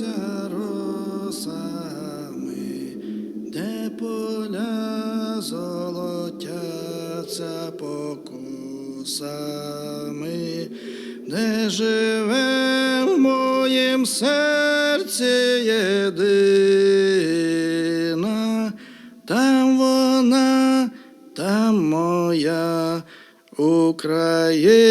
Вкрилися росами, де поля золотяться покусами, де живе в моїм серці єдина, там вона, там моя Україна.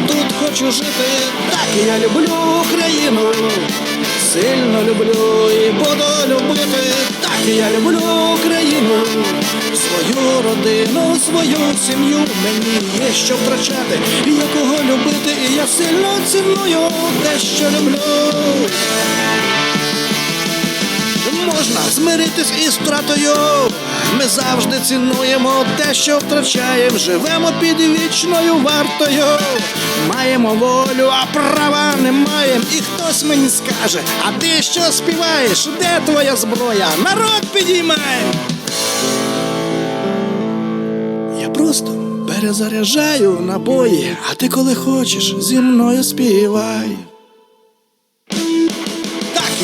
хочу жити. Так я люблю Україну, сильно люблю і буду любити. Так я люблю Україну, свою родину, свою сім'ю. Мені є що втрачати, і є кого любити, і я сильно ціную те, що люблю. Можна змиритись із втратою. Завжди цінуємо те, що втрачаємо. Живемо під вічною вартою. Маємо волю, а права не маємо. І хтось мені скаже, а ти що співаєш? Де твоя зброя? Народ підіймай! Я просто перезаряджаю набої, а ти коли хочеш зі мною співай.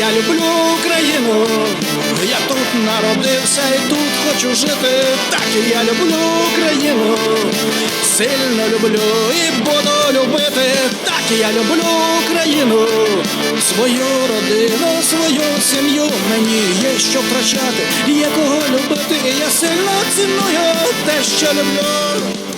Я люблю Україну, я тут народився і тут хочу жити. Так я люблю Україну, сильно люблю і буду любити. Так я люблю Україну, свою родину, свою сім'ю. Мені є що втрачати, є кого любити, я сильно ціную те, що люблю.